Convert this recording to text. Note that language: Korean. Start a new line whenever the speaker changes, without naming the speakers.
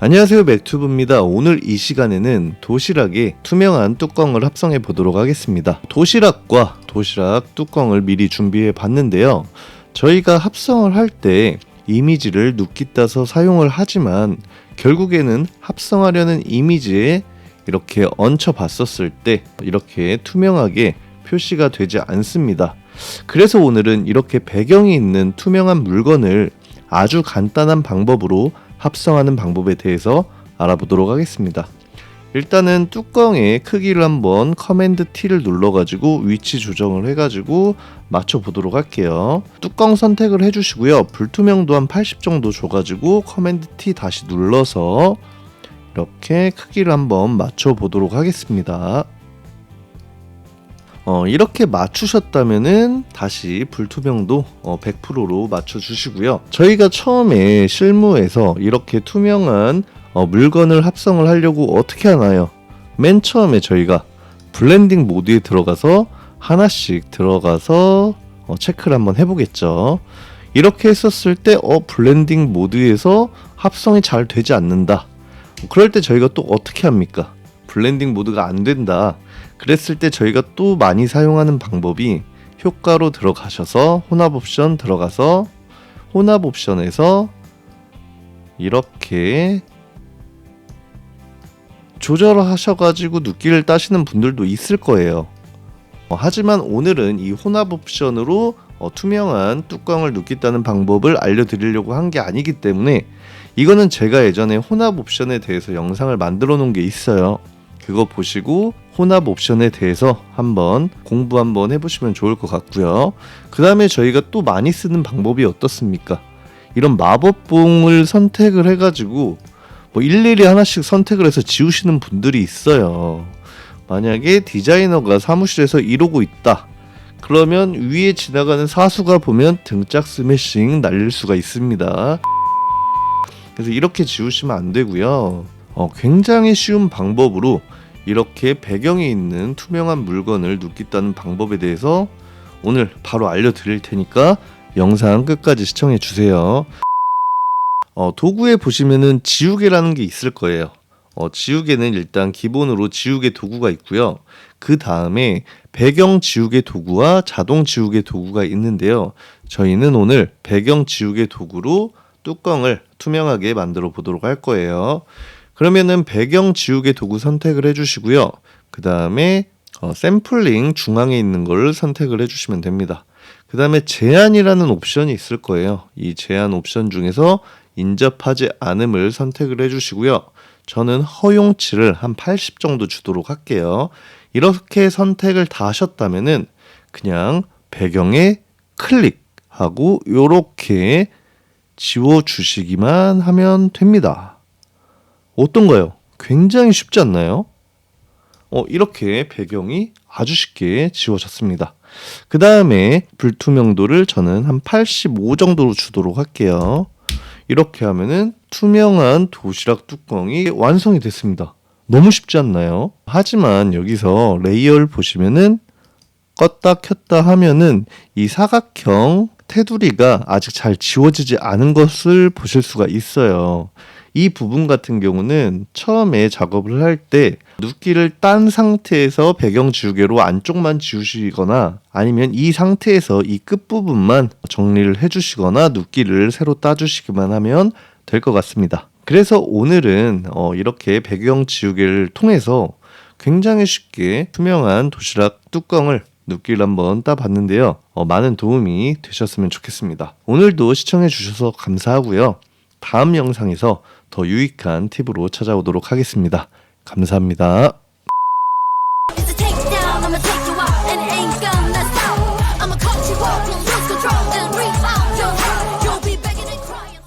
안녕하세요 맥튜브입니다. 오늘 이 시간에는 도시락에 투명한 뚜껑을 합성해 보도록 하겠습니다. 도시락과 도시락 뚜껑을 미리 준비해 봤는데요. 저희가 합성을 할 때 이미지를 눕기 따서 사용을 하지만 결국에는 합성하려는 이미지에 이렇게 얹혀 봤었을 때 이렇게 투명하게 표시가 되지 않습니다. 그래서 오늘은 이렇게 배경이 있는 투명한 물건을 아주 간단한 방법으로 합성하는 방법에 대해서 알아보도록 하겠습니다. 일단은 뚜껑의 크기를 한번 커맨드 T를 눌러가지고 위치 조정을 해가지고 맞춰보도록 할게요. 뚜껑 선택을 해주시고요. 불투명도 한 80 정도 줘가지고 커맨드 T 다시 눌러서 이렇게 크기를 한번 맞춰보도록 하겠습니다. 어, 이렇게 맞추셨다면은 다시 불투명도 어, 100%로 맞춰주시고요. 저희가 처음에 실무에서 이렇게 투명한 어, 물건을 합성을 하려고 어떻게 하나요? 맨 처음에 저희가 블렌딩 모드에 들어가서 하나씩 들어가서 어, 체크를 한번 해보겠죠. 이렇게 했었을 때 어, 블렌딩 모드에서 합성이 잘 되지 않는다. 그럴 때 저희가 또 어떻게 합니까? 블렌딩 모드가 안 된다. 그랬을 때 저희가 또 많이 사용하는 방법이 효과로 들어가셔서 혼합 옵션 들어가서 혼합 옵션에서 이렇게 조절을 하셔가지고 눕기를 따시는 분들도 있을 거예요. 어, 하지만 오늘은 이 혼합 옵션으로 어, 투명한 뚜껑을 눕겠다는 방법을 알려드리려고 한 게 아니기 때문에 이거는 제가 예전에 혼합 옵션에 대해서 영상을 만들어 놓은 게 있어요. 그거 보시고 혼합 옵션에 대해서 한번 공부 한번 해보시면 좋을 것 같고요. 그 다음에 저희가 또 많이 쓰는 방법이 어떻습니까? 이런 마법봉을 선택을 해가지고 뭐 일일이 하나씩 선택을 해서 지우시는 분들이 있어요. 만약에 디자이너가 사무실에서 이러고 있다. 그러면 위에 지나가는 사수가 보면 등짝 스매싱 날릴 수가 있습니다. 그래서 이렇게 지우시면 안 되고요. 어, 굉장히 쉬운 방법으로 이렇게 배경에 있는 투명한 물건을 눕겠다는 방법에 대해서 오늘 바로 알려드릴 테니까 영상 끝까지 시청해 주세요. 어, 도구에 보시면은 지우개라는 게 있을 거예요. 어, 지우개는 일단 기본으로 지우개 도구가 있고요. 그 다음에 배경 지우개 도구와 자동 지우개 도구가 있는데요. 저희는 오늘 배경 지우개 도구로 뚜껑을 투명하게 만들어 보도록 할 거예요. 그러면은 배경 지우개 도구 선택을 해주시고요. 그 다음에 어, 샘플링 중앙에 있는 걸 선택을 해주시면 됩니다. 그 다음에 제한이라는 옵션이 있을 거예요. 이 제한 옵션 중에서 인접하지 않음을 선택을 해주시고요. 저는 허용치를 한 80 정도 주도록 할게요. 이렇게 선택을 다 하셨다면은 그냥 배경에 클릭하고 이렇게 지워 주시기만 하면 됩니다. 어떤가요? 굉장히 쉽지 않나요? 어, 이렇게 배경이 아주 쉽게 지워졌습니다. 그 다음에 불투명도를 저는 한 85 정도로 주도록 할게요. 이렇게 하면은 투명한 도시락 뚜껑이 완성이 됐습니다. 너무 쉽지 않나요? 하지만 여기서 레이어를 보시면은 껐다 켰다 하면은 이 사각형 테두리가 아직 잘 지워지지 않은 것을 보실 수가 있어요. 이 부분 같은 경우는 처음에 작업을 할 때 눕기를 딴 상태에서 배경 지우개로 안쪽만 지우시거나 아니면 이 상태에서 이 끝부분만 정리를 해주시거나 눕기를 새로 따주시기만 하면 될 것 같습니다. 그래서 오늘은 어, 이렇게 배경 지우개를 통해서 굉장히 쉽게 투명한 도시락 뚜껑을 눕기를 한번 따봤는데요. 어, 많은 도움이 되셨으면 좋겠습니다. 오늘도 시청해 주셔서 감사하고요. 다음 영상에서 더 유익한 팁으로 찾아오도록 하겠습니다. 감사합니다.
Out, and it